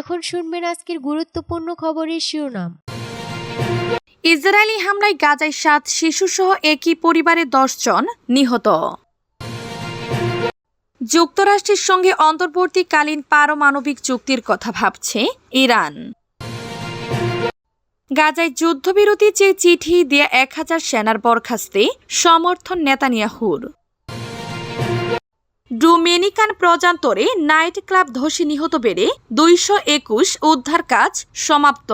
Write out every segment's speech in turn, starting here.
এখন শুনবেন আজকের গুরুত্বপূর্ণ খবরের শিরোনাম। ইসরায়েলি হামলায় গাজায় সাত শিশুসহ একই পরিবারের জন নিহত। যুক্তরাষ্ট্রের সঙ্গে অন্তর্বর্তীকালীন পারমাণবিক চুক্তির কথা ভাবছে ইরান। গাজায় যুদ্ধবিরতি চেয়ে চিঠি দিয়ে এক হাজার সেনার বরখাস্তে সমর্থন নেতানিয়াহুর। ডোমিনিকান প্রজান্তরে নাইট ক্লাব ধসে নিহত বেড়ে দুইশো একুশ উদ্ধার কাজ সমাপ্ত।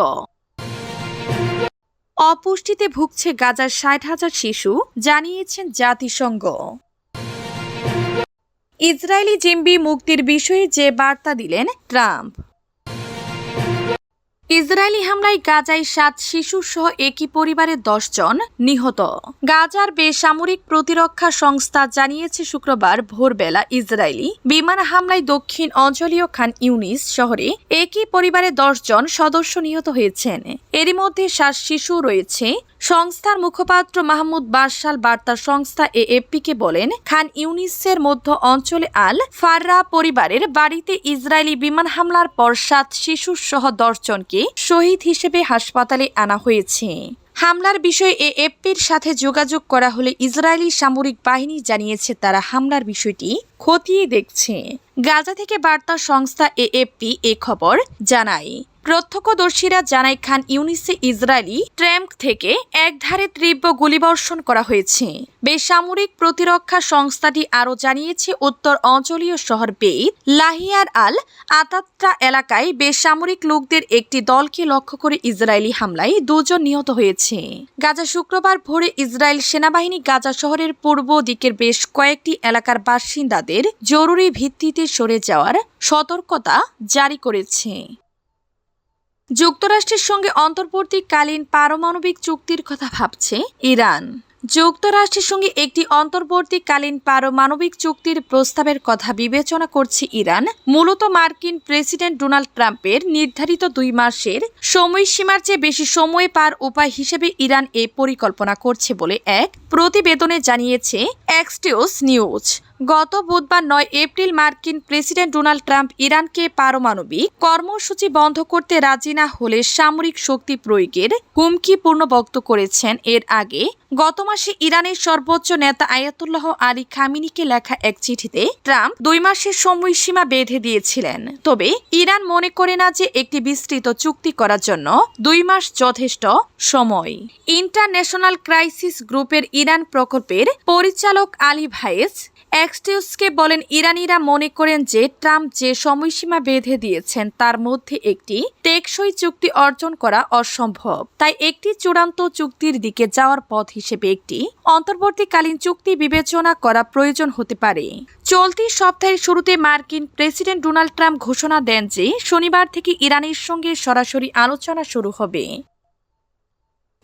অপুষ্টিতে ভুগছে গাজার ষাট হাজার শিশু, জানিয়েছেন জাতিসংঘ। ইসরায়েলি জিম্বি মুক্তির বিষয়ে যে বার্তা দিলেন ট্রাম্প। ইসরায়েলি হামলায় গাজায় সাত শিশু সহ একই পরিবারের জন নিহত। গাজার বেসামরিক প্রতিরক্ষা সংস্থা জানিয়েছে শুক্রবার ভোরবেলা ইসরায়েলি বিমান হামলায় দক্ষিণ অঞ্চলীয় খান ইউনিস শহরে একই পরিবারের জন সদস্য নিহত হয়েছেন। এরই মধ্যে সাত শিশু রয়েছে সংস্থার মুখপাত্র মাহমুদ বারশাল বার্তা সংস্থা এএফপিকে বলেন, খান ইউনিসের মধ্য অঞ্চলে আল ফাররা পরিবারের বাড়িতে ইসরায়েলি বিমান হামলার পর সাত শিশু সহ দশজনকে শহীদ হিসেবে হাসপাতালে আনা হয়েছে। হামলার বিষয়ে এএফপির সাথে যোগাযোগ করা হলে ইসরায়েলি সামরিক বাহিনী জানিয়েছে তারা হামলার বিষয়টি খতিয়ে দেখছে। গাজা থেকে বার্তা সংস্থা এএফপি এ খবর জানায়। প্রত্যক্ষদর্শীরা জানায় খান ইউনিসে ইসরায়েলি ট্র্যাম্প থেকে একধারে তীব্র গুলিবর্ষণ করা হয়েছে। বেসামরিক প্রতিরক্ষা সংস্থাটি আরও জানিয়েছে, উত্তর অঞ্চলীয় শহর বেইত লাহিয়ার আল আতাত্রা এলাকায় বেসামরিক লোকদের একটি দলকে লক্ষ্য করে ইসরায়েলি হামলায় দুজন নিহত হয়েছে। গাজা শুক্রবার ভোরে ইসরায়েল সেনাবাহিনী গাজা শহরের পূর্ব দিকের বেশ কয়েকটি এলাকার বাসিন্দাদের জরুরি ভিত্তিতে সরে যাওয়ার সতর্কতা জারি করেছে। যুক্তরাষ্ট্রের সঙ্গে অন্তর্বর্তীকালীন পারমাণবিক চুক্তির কথা ভাবছে ইরান। যুক্তরাষ্ট্রের সঙ্গে একটি অন্তর্বর্তীকালীন পারমাণবিক চুক্তির প্রস্তাবের কথা বিবেচনা করছে ইরান। মূলত মার্কিন প্রেসিডেন্ট ডোনাল্ড ট্রাম্পের নির্ধারিত দুই মাসের সময়সীমার চেয়ে বেশি সময় পার উপায় হিসেবে ইরান এ পরিকল্পনা করছে বলে এক প্রতিবেদনে জানিয়েছে এক্সটিউস নিউজ। গত বুধবার নয় এপ্রিল মার্কিন প্রেসিডেন্ট ডোনাল্ড ট্রাম্প ইরানকে পারমাণবিক কর্মসূচি বন্ধ করতে রাজি না হলে সামরিক শক্তি প্রয়োগের হুমকি পূর্ণবক্ত করেছেন। এর আগে গত মাসে ইরানের সর্বোচ্চ নেতা আয়াতুল্লাহ আলী খামিনিকে লেখা এক চিঠিতে ট্রাম্প দুই মাসের সময়সীমা বেঁধে দিয়েছিলেন। তবে ইরান মনে করে না যে একটি বিস্তৃত চুক্তি করার জন্য দুই মাস যথেষ্ট সময়। ইন্টারন্যাশনাল ক্রাইসিস গ্রুপের ইরান প্রকল্পের পরিচালক আলী ভাইস এক্সটিউসকে বলেন, ইরানিরা মনে করেন যে ট্রাম্প যে সময়সীমা বেঁধে দিয়েছেন, তার মধ্যে একটি টেকসই চুক্তি অর্জন করা অসম্ভব। তাই একটি চূড়ান্ত চুক্তির দিকে যাওয়ার পথ হিসেবে একটি অন্তর্বর্তীকালীন চুক্তি বিবেচনা করা প্রয়োজন হতে পারে। চলতি সপ্তাহের শুরুতে মার্কিন প্রেসিডেন্ট ডোনাল্ড ট্রাম্প ঘোষণা দেন যে শনিবার থেকে ইরানের সঙ্গে সরাসরি আলোচনা শুরু হবে।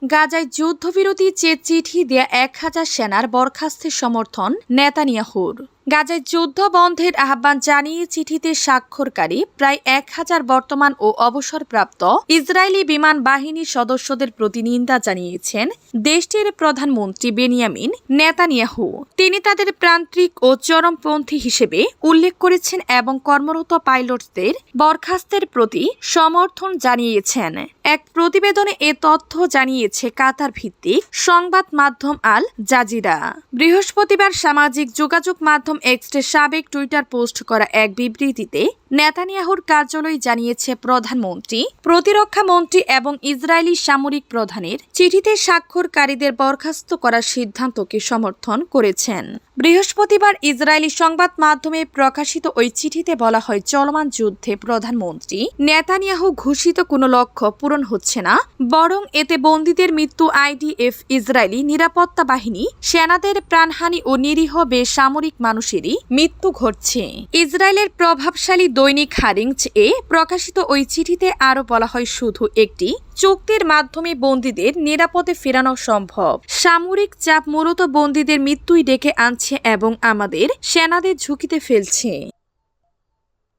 গাজায় যুদ্ধবিরতি চেয়ে চিঠি দেয়া এক হাজার সেনার বরখাস্তের সমর্থন নেতানিয়াহুর। গাজায় যুদ্ধ বন্ধের আহ্বান জানিয়ে চিঠিতে স্বাক্ষরকারী প্রায় এক হাজার বর্তমান ও অবসরপ্রাপ্ত ইসরায়েলি বিমান বাহিনীর সদস্যদের প্রতি নিন্দা জানিয়েছেন, দেশটির প্রধানমন্ত্রী বেনিয়ামিন নেতানিয়াহু, তিনি তাদের প্রান্তিক ও চরমপন্থী হিসেবে উল্লেখ করেছেন এবং কর্মরত পাইলটদের বরখাস্তের প্রতি সমর্থন জানিয়েছেন। এক প্রতিবেদনে এ তথ্য জানিয়েছে কাতার ভিত্তিক সংবাদ মাধ্যম আল জাজিরা। বৃহস্পতিবার সামাজিক যোগাযোগ মাধ্যম এক্সটের সাবেক টুইটার পোস্ট করা এক বিবৃতিতে নেতানিয়াহুর কার্যালয় জানিয়েছে প্রধানমন্ত্রী, প্রতিরক্ষা মন্ত্রী এবং ইসরায়েলি সামরিক প্রধানের চিঠিতে স্বাক্ষরকারীদের বরখাস্ত করার সিদ্ধান্তকে সমর্থন করেছেন। বৃহস্পতিবার ইসরায়েলি সংবাদ মাধ্যমে প্রকাশিত ওই চিঠিতে বলা হয়, চলমান যুদ্ধে প্রধানমন্ত্রী নেতানিয়াহু ঘোষিত কোনো লক্ষ্য পূরণ হচ্ছে না, বরং এতে বন্দীদের মৃত্যু আইডিএফ ইসরায়েলি নিরাপত্তা বাহিনী, সেনাদের প্রাণহানি ও নিরীহ বেসামরিক মানুষেরই মৃত্যু ঘটছে। ইসরায়েলের প্রভাবশালী দৈনিক হারিংচ এ প্রকাশিত ওই চিঠিতে আরও বলা হয়, শুধু একটি চুক্তির মাধ্যমে বন্দীদের নিরাপদে ফেরানো সম্ভব। সামরিক চাপ মূলত বন্দীদের মৃত্যুই ডেকে আনছে এবং আমাদের সেনাদের ঝুঁকিতে ফেলছে।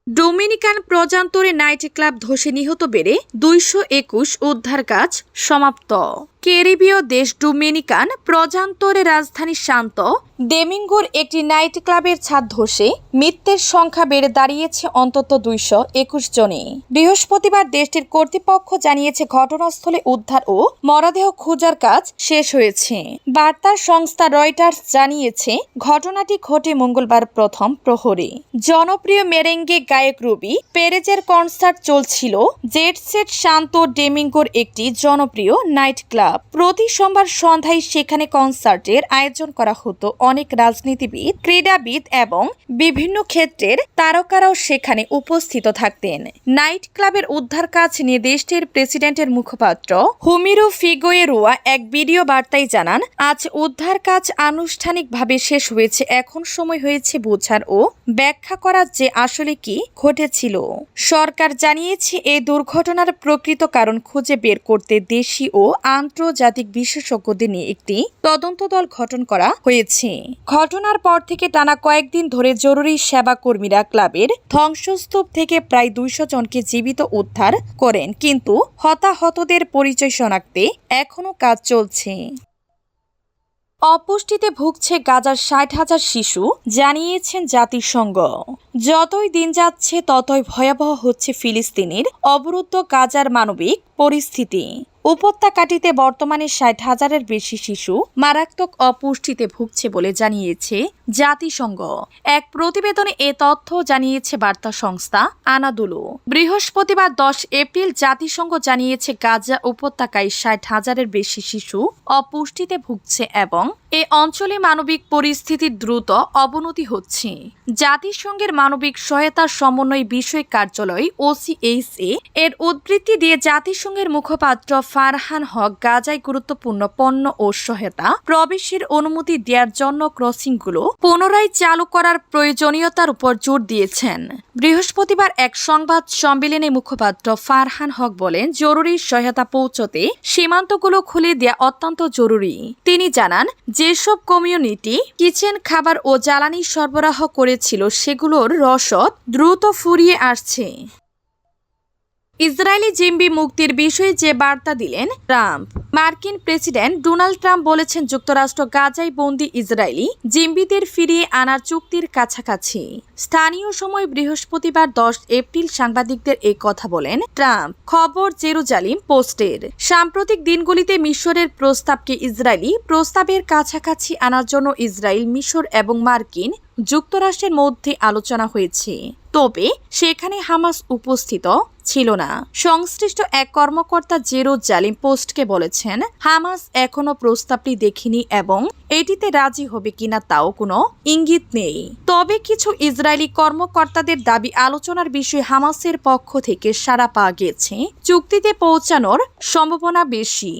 ডোমিনিকান প্রজান্তরে নাইট ক্লাব ধসে নিহত বেড়ে দুইশো একুশ উদ্ধার কাজ সমাপ্ত। ক্যারিবীয় দেশ ডোমিনিকান প্রজান্তরে রাজধানী শান্ত। ডেমিঙ্গোর একটি নাইট ক্লাবের ছাদ ধসে মৃত্যের সংখ্যা বেড়ে দাঁড়িয়েছে অন্তত দুইশো একুশ জনে। বৃহস্পতিবার দেশটির কর্তৃপক্ষ জানিয়েছে ঘটনাস্থলে উদ্ধার ও মরদেহ খোঁজার কাজ শেষ হয়েছে। বার্তার সংস্থা রয়টার্স জানিয়েছে, ঘটনাটি ঘটে মঙ্গলবার প্রথম প্রহরে। জনপ্রিয় মেরেঙ্গে গায়ক রুবি পেরেজের কনসার্ট চলছিল। জেটসেট শান্ত ডেমিঙ্গোর একটি জনপ্রিয় নাইট ক্লাব। প্রতি সোমবার সন্ধ্যায় সেখানে কনসার্টের আয়োজন করা হতো। অনেক রাজনীতিবিদ, ক্রীড়াবিদ এবং বিভিন্ন ক্ষেত্রের তারকারাও সেখানে উপস্থিত থাকতেন। নাইট ক্লাবের উদ্ধার কাজ নিয়ে দেশটির প্রেসিডেন্টের মুখপাত্র হুমিরু ফিগোয়েরুয়া এক ভিডিও বার্তায় জানান, আজ উদ্ধার কাজ আনুষ্ঠানিকভাবে শেষ হয়েছে। এখন সময় হয়েছে বোঝার ও ব্যাখ্যা করার যে আসলে কি ঘটেছিল। সরকার জানিয়েছে, এই দুর্ঘটনার প্রকৃত কারণ খুঁজে বের করতে দেশি ও আন্তর্জাতিক বিশেষজ্ঞদের নিয়ে একটি তদন্ত দল গঠন করা হয়েছে। ঘটনার পর থেকে টানা কয়েকদিন ধরে জরুরি সেবা কর্মীরা ক্লাবের ধ্বংসস্তূপ থেকে প্রায় দুইশো জনকে জীবিত উদ্ধার করেন, কিন্তু হতাহতদের পরিচয় শনাক্তে এখনও কাজ চলছে। অপুষ্টিতে ভুগছে গাজার ষাট হাজার শিশু, জানিয়েছেন জাতিসংঘ। যতই দিন যাচ্ছে, ততই ভয়াবহ হচ্ছে ফিলিস্তিনের অবরুদ্ধ গাজার মানবিক পরিস্থিতি। উপত্যকাটিতে বর্তমানে ষাট হাজারের বেশি শিশু মারাত্মক অপুষ্টিতে ভুগছে বলে জানিয়েছে জাতিসংঘ। এক প্রতিবেদনে এ তথ্য জানিয়েছে বার্তা সংস্থা আনাদুলু। বৃহস্পতিবার দশ এপ্রিল জাতিসংঘ জানিয়েছে, গাজা উপত্যকায় ষাট হাজারের বেশি শিশু অপুষ্টিতে ভুগছে এবং এ অঞ্চলে মানবিক পরিস্থিতির দ্রুত অবনতি হচ্ছে। জাতিসংঘের মানবিক সহায়তা সমন্বয় বিষয়ক কার্যালয়, ওসিএইচএ, এর উদ্ধৃতি দিয়ে জাতিসংঘের মুখপাত্র ফারহান হক গাজায় গুরুত্বপূর্ণ পণ্য ও সহায়তা প্রবেশের অনুমতি দেওয়ার জন্য ক্রসিংগুলো পুনরায় চালু করার প্রয়োজনীয়তার উপর জোর দিয়েছেন। বৃহস্পতিবার এক সংবাদ সম্মেলনে মুখপাত্র ফারহান হক বলেন, জরুরি সহায়তা পৌঁছতে সীমান্তগুলো খুলে দেওয়া অত্যন্ত জরুরি। তিনি জানান, যেসব কমিউনিটি কিচেন, খাবার ও জ্বালানি সরবরাহ করেছিল, সেগুলোর রসদ দ্রুত ফুরিয়ে আসছে। ইসরায়েলি জিম্বি মুক্তির বিষয়ে যে বার্তা দিলেন ট্রাম্প। মার্কিন প্রেসিডেন্ট ডোনাল্ড ট্রাম্প বলেছেন যুক্তরাষ্ট্র গাজায় বন্দি ইসরায়েলি জিম্বিদের ফিরিয়ে আনার চুক্তির কাছাকাছি। স্থানীয় সময় বৃহস্পতিবার দশ এপ্রিল সাংবাদিকদের এই কথা বলেন ট্রাম্প। খবর জেরুজালিম পোস্টের। সাম্প্রতিক দিনগুলিতে মিশরের প্রস্তাবকে ইসরায়েলি প্রস্তাবের কাছাকাছি আনার জন্য ইসরায়েল, মিশর এবং মার্কিন যুক্তরাষ্ট্রের মধ্যে আলোচনা হয়েছে। তবে সেখানে হামাস উপস্থিত ছিল না। সংশ্লিষ্ট এক কর্মকর্তা জেরো জালিম পোস্টকে বলেছেন, হামাস এখনও প্রস্তাবটি দেখিনি এবং এটিতে রাজি হবে কিনা তাও কোনো ইঙ্গিত নেই। তবে কিছু ইসরায়েলি কর্মকর্তাদের দাবি আলোচনার বিষয়ে হামাসের পক্ষ থেকে সাড়া পাওয়া গেছে। চুক্তিতে পৌঁছানোর সম্ভাবনা বেশি।